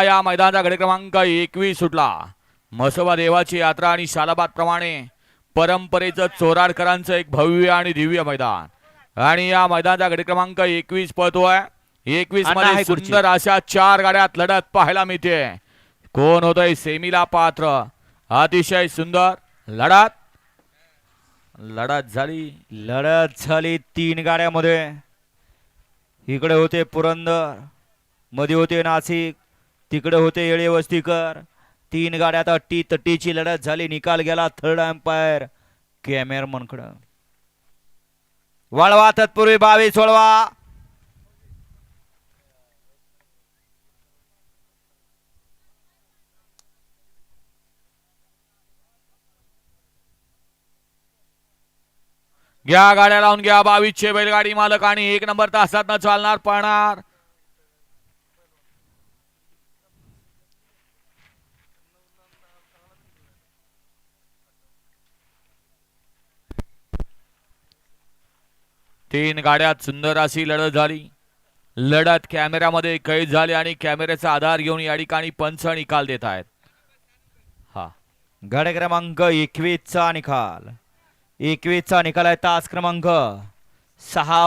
या मैदानाचा गडे क्रमांक एकवीस सुटला. म्हसोबा देवाची यात्रा आणि शालाबाद प्रमाणे परंपरेचं चोराडकरांचं एक भव्य आणि दिव्य मैदान. आणि या मैदानाचा गडे क्रमांक एकवीस पळतोय. एकवीसमध्ये. सुंदर अशा चार गाड्यात लढत पाहायला मिळते. कोण होतंय सेमीला पात्र? अतिशय सुंदर. लढत. लढत झाली. लढत झाली तीन गाड्यामध्ये. इकडे होते पुरंदरमध्ये होते नाशिक तिकडे होते येळे वस्तीकर. तीन गाड्यात अट्टी तट्टीची लढत झाली. निकाल गेला थर्ड अंपायर. कॅमेरमनकडं वळवा तत्पूर्वी बावीस वळवा. घ्या गाड्या लावून घ्या. बावीसशे बैलगाडी मालक आणि एक नंबर तासात न चालणार पळणार. तीन गाड्यात सुंदर अशी लढत झाली. लढत कॅमेऱ्यामध्ये कैद झाली आणि कॅमेऱ्याचा आधार घेऊन या ठिकाणी पंच निकाल देत आहेत. हा. गाड्या क्रमांक एकवीसचा निकाल. एकवीसचा निकाल आहे तास क्रमांक सहा